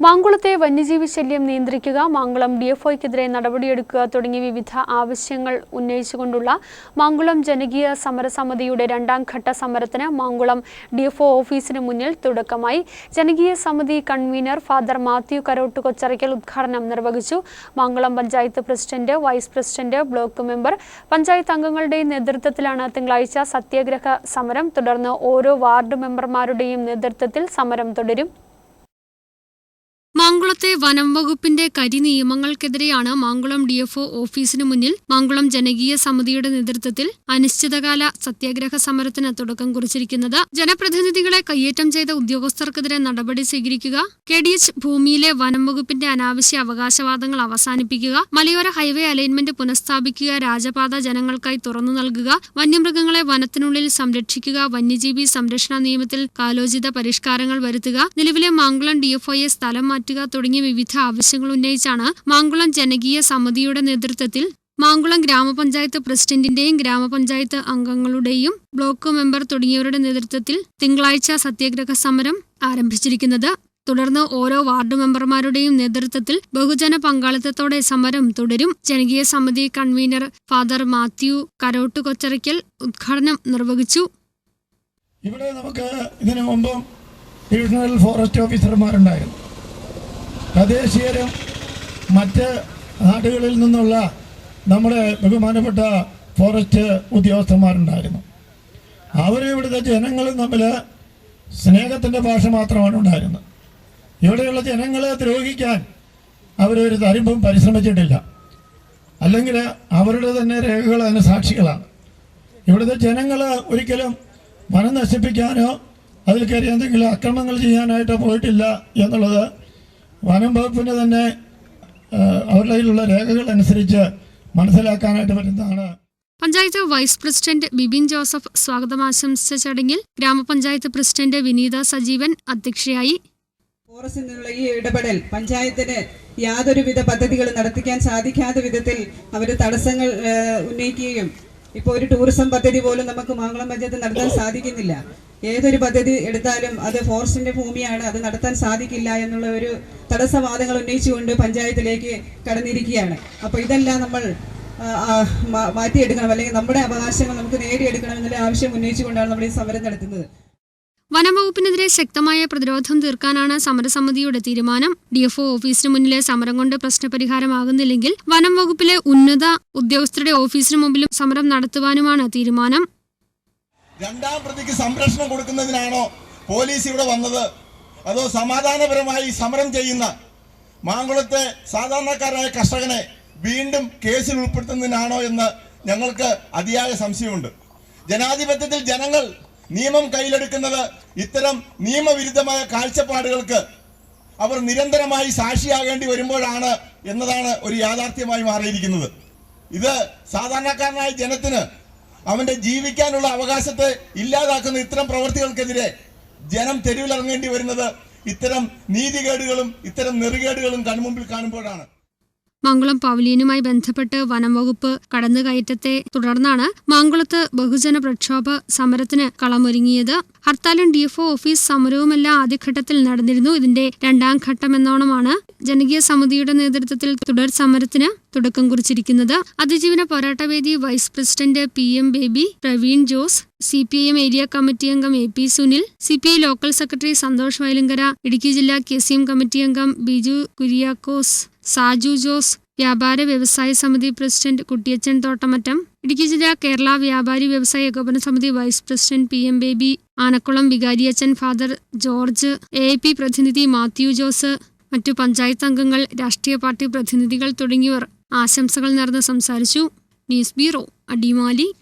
മാങ്കുളത്തെ വന്യജീവി ശല്യം നിയന്ത്രിക്കുക മാങ്കുളം ഡിഎഫ്ഒയ്ക്കെതിരെ നടപടിയെടുക്കുക തുടങ്ങിയ വിവിധ ആവശ്യങ്ങൾ ഉന്നയിച്ചുകൊണ്ടുള്ള മാങ്കുളം ജനകീയ സമരസമിതിയുടെ രണ്ടാം ഘട്ട സമരത്തിന് മാങ്കുളം ഡിഎഫ്ഒ ഓഫീസിന് മുന്നിൽ തുടക്കമായി. ജനകീയ സമിതി convener father Mathew Karott Kocharakkal ഉദ്ഘാടനം നിർവഹിച്ചു. Mankulam panchayat president vice president block member panchayat അംഗങ്ങളുടെ നേതൃത്വത്തിലാണ് തിങ്കളാഴ്ച സത്യാഗ്രഹ സമരം. തുടർന്ന് ഓരോ വാർഡ് മെമ്പർമാരുടെയും നേതൃത്വത്തിൽ സമരം തുടരും. what വനം വകുപ്പിന്റെ കരി നിയമങ്ങൾക്കെതിരെയാണ് മാങ്കുളം ഡിഎഫ്ഒ ഓഫീസിന് മുന്നിൽ മാങ്കുളം ജനകീയ സമിതിയുടെ നേതൃത്വത്തിൽ അനിശ്ചിതകാല സത്യാഗ്രഹ സമരത്തിന് തുടക്കം കുറിച്ചിരിക്കുന്നത്. ജനപ്രതിനിധികളെ കയ്യേറ്റം ചെയ്ത ഉദ്യോഗസ്ഥർക്കെതിരെ നടപടി സ്വീകരിക്കുക. കെ ഡി എച്ച് ഭൂമിയിലെ വനം വകുപ്പിന്റെ അനാവശ്യ അവകാശവാദങ്ങൾ അവസാനിപ്പിക്കുക. മലയോര ഹൈവേ അലൈൻമെന്റ് പുനഃസ്ഥാപിക്കുക. രാജപാത ജനങ്ങൾക്കായി തുറന്നു നൽകുക. വന്യമൃഗങ്ങളെ വനത്തിനുള്ളിൽ സംരക്ഷിക്കുക. വന്യജീവി സംരക്ഷണ നിയമത്തിൽ കാലോചിത പരിഷ്കാരങ്ങൾ വരുത്തുക. നിലവിലെ മാങ്കുളം ഡിഎഫ്ഒയെ സ്ഥലം മാറ്റുക തുടങ്ങിയ വിവിധ ആവശ്യങ്ങൾ ഉന്നയിച്ചാണ് മാങ്കുളം ജനകീയ സമിതിയുടെ നേതൃത്വത്തിൽ മാങ്കുളം ഗ്രാമപഞ്ചായത്ത് പ്രസിഡന്റിന്റെയും ഗ്രാമപഞ്ചായത്ത് അംഗങ്ങളുടെയും ബ്ലോക്ക് മെമ്പർ തുടങ്ങിയവരുടെ നേതൃത്വത്തിൽ തിങ്കളാഴ്ച സത്യാഗ്രഹ സമരം ആരംഭിച്ചിരിക്കുന്നത്. തുടർന്ന് ഓരോ വാർഡ് മെമ്പർമാരുടെയും നേതൃത്വത്തിൽ ബഹുജന പങ്കാളിത്തത്തോടെ സമരം തുടരും. ജനകീയ സമിതി convener father Mathew Karott Kocharakkal ഉദ്ഘാടനം നിർവഹിച്ചു. ഇവിടെ നമുക്ക് ഇതിനു മുമ്പും ഡിവിഷണൽ ഫോറസ്റ്റ് ഓഫീസർമാരുണ്ടായിരുന്നു. തദ്ദേശീയരും മറ്റ് നാടുകളിൽ നിന്നുള്ള നമ്മുടെ ബഹുമാനപ്പെട്ട ഫോറസ്റ്റ് ഉദ്യോഗസ്ഥന്മാരുണ്ടായിരുന്നു. അവരും ഇവിടുത്തെ ജനങ്ങളും തമ്മിൽ സ്നേഹത്തിന്റെ ഭാഷ മാത്രമാണ് ഉണ്ടായിരുന്നത്. ഇവിടെയുള്ള ജനങ്ങളെ ദ്രോഹിക്കാൻ അവരൊരു തരിമ്പും പരിശ്രമിച്ചിട്ടില്ല. അല്ലെങ്കിൽ അവരുടെ തന്നെ രേഖകൾ അതിന് സാക്ഷികളാണ്. ഇവിടുത്തെ ജനങ്ങൾ ഒരിക്കലും വനം നശിപ്പിക്കാനോ അതിൽ കയറി എന്തെങ്കിലും അക്രമങ്ങൾ ചെയ്യാനായിട്ടോ പോയിട്ടില്ല എന്നുള്ളത് വനം വകുപ്പിന് തന്നെ അവരുടെ കയ്യിലുള്ള രേഖകൾ അനുസരിച്ച് മനസ്സിലാക്കാനായിട്ട് പറ്റുന്നതാണ്. Panchayat vice president Bibin Joseph സ്വാഗതം ആശംസിച്ച ചടങ്ങിൽ ഗ്രാമപഞ്ചായത്ത് പ്രസിഡന്റ് വിനീത സജീവൻ അധ്യക്ഷയായി. ഫോറസ്റ്റിൽ നിന്നുള്ള ഈ ഇടപെടൽ പഞ്ചായത്തിന് യാതൊരുവിധ പദ്ധതികളും നടത്തിക്കാൻ സാധിക്കാത്ത വിധത്തിൽ അവർ തടസ്സങ്ങൾ ഉന്നയിക്കുകയും ഇപ്പോൾ ഒരു ടൂറിസം പദ്ധതി പോലും നമുക്ക് മാങ്കുളം പഞ്ചായത്ത് നടത്താൻ സാധിക്കുന്നില്ല. ഏതൊരു പദ്ധതി എടുത്താലും അത് ഫോറസ്റ്റിന്റെ ഭൂമിയാണ് അത് നടത്താൻ സാധിക്കില്ല എന്നുള്ള ഒരു തടസ്സവാദങ്ങൾ ഉന്നയിച്ചുകൊണ്ട് പഞ്ചായത്തിലേക്ക് കടന്നിരിക്കുകയാണ്. അപ്പോൾ ഇതെല്ലാം നമ്മൾ മാറ്റിയെടുക്കണം. അല്ലെങ്കിൽ നമ്മുടെ അവകാശങ്ങൾ നമുക്ക് നേടിയെടുക്കണം എന്നുള്ള ആവശ്യം ഉന്നയിച്ചുകൊണ്ടാണ് നമ്മൾ ഈ സമരം നടത്തുന്നത്. വനംവകുപ്പിനെതിരെ ശക്തമായ പ്രതിരോധം തീർക്കാനാണ് സമരസമിതിയുടെ തീരുമാനം. ഡിഎഫ്ഒ ഓഫീസിന് മുന്നിലെ സമരം കൊണ്ട് പ്രശ്നപരിഹാരമാകുന്നില്ലെങ്കിൽ വനം വകുപ്പിലെ ഉന്നത ഉദ്യോഗസ്ഥരുടെ ഓഫീസിന് മുമ്പിലും സമരം നടത്തുവാനുമാണ് തീരുമാനം. രണ്ടാം പ്രതിക്ക് സംരക്ഷണം കൊടുക്കുന്നതിനാണോ പോലീസ് ഇവിടെ വന്നത്? അതോ സമാധാനപരമായി സമരം ചെയ്യുന്ന മാങ്കുളത്തെ സാധാരണക്കാരായ കർഷകനെ വീണ്ടും കേസിൽ ഉൾപ്പെടുത്തുന്നതിനാണോ എന്ന് ഞങ്ങൾക്ക് അതിയായ സംശയമുണ്ട്. ജനാധിപത്യത്തിൽ ജനങ്ങൾ നിയമം കയ്യിലെടുക്കുന്നത് ഇത്തരം നിയമവിരുദ്ധമായ കാഴ്ചപ്പാടുകൾക്ക് അവർ നിരന്തരമായി സാക്ഷിയാകേണ്ടി വരുമ്പോഴാണ് എന്നതാണ് ഒരു യാഥാർത്ഥ്യമായി മാറിയിരിക്കുന്നത്. ഇത് സാധാരണക്കാരനായ ജനത്തിന് അവന്റെ ജീവിക്കാനുള്ള അവകാശത്തെ ഇല്ലാതാക്കുന്ന ഇത്തരം പ്രവൃത്തികൾക്കെതിരെ ജനം തെരുവിലിറങ്ങേണ്ടി വരുന്നത് ഇത്തരം നീതികേടുകളും ഇത്തരം നെറികേടുകളും കൺമുമ്പിൽ കാണുമ്പോഴാണ്. മാങ്കുളം പവലിയനുമായി ബന്ധപ്പെട്ട് വനംവകുപ്പ് കടന്നുകയറ്റത്തെ തുടർന്നാണ് മാങ്കുളത്ത് ബഹുജന പ്രക്ഷോഭ സമരത്തിന് കളമൊരുങ്ങിയത്. ഹർത്താലും ഡിഎഫ്ഒ ഓഫീസ് സമരവുമെല്ലാം ആദ്യഘട്ടത്തിൽ നടന്നിരുന്നു. ഇതിന്റെ രണ്ടാം ഘട്ടം എന്നോണമാണ് ജനകീയ സമിതിയുടെ നേതൃത്വത്തിൽ തുടർ സമരത്തിന് തുടക്കം കുറിച്ചിരിക്കുന്നത്. അതിജീവന പോരാട്ടവേദി vice president P M Baby Praveen Jose C P I M area committee അംഗം A P Sunil C P I local secretary Santhosh Vayalankara Idukki ജില്ലാ കെ സി എം കമ്മിറ്റി അംഗം ബിജു കുര്യാക്കോസ് സാജു ജോസ് വ്യാപാര വ്യവസായ സമിതി പ്രസിഡന്റ് കുട്ടിയച്ചൻ തോട്ടമറ്റം ഇടുക്കി ജില്ലാ കേരള വ്യാപാരി വ്യവസായ ഏകോപന സമിതി vice president P M Baby Anakkulam വികാരിയച്ചൻ father George A P പ്രതിനിധി മാത്യു ജോസ് മറ്റു പഞ്ചായത്ത് അംഗങ്ങൾ രാഷ്ട്രീയ പാർട്ടി പ്രതിനിധികൾ തുടങ്ങിയവർ. ആശംസകൾ നേർന്ന് സംസാരിച്ചു. News bureau Adimali.